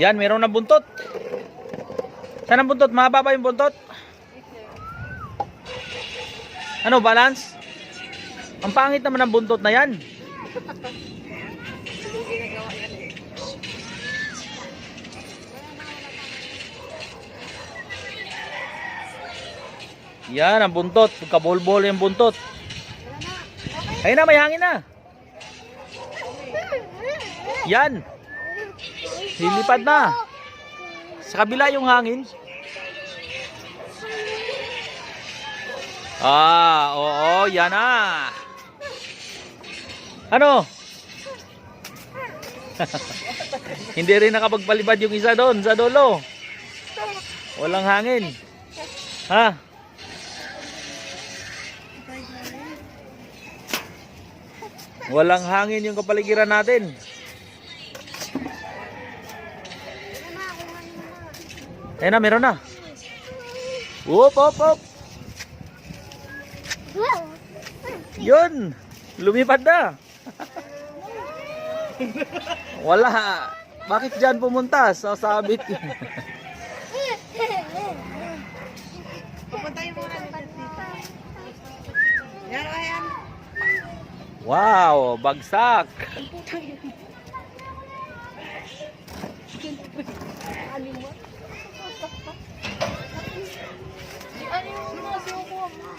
Yan, meron na buntot. Saan ang buntot? Mahaba ba yung buntot? Ano, balance? Ang pangit naman ng buntot na yan. Yan, ang buntot. Pagkabolbol yung buntot. Ayun na, may hangin na. Yan. Lilipad na. Sa kabila yung hangin. Ah, oo, yan na. Ano? Hindi rin nakapagpalipad yung isa doon sa dulo. Walang hangin. Ha? Walang hangin yung kapaligiran natin. Ayun na, meron na. Whoop, whoop, whoop. Yun. Lumipad na. Wala. Bakit dyan pumunta? Sasabit. Pupuntayin mo dito. Yan, ayan. wow, bagsak. Ano yung mga suko mo?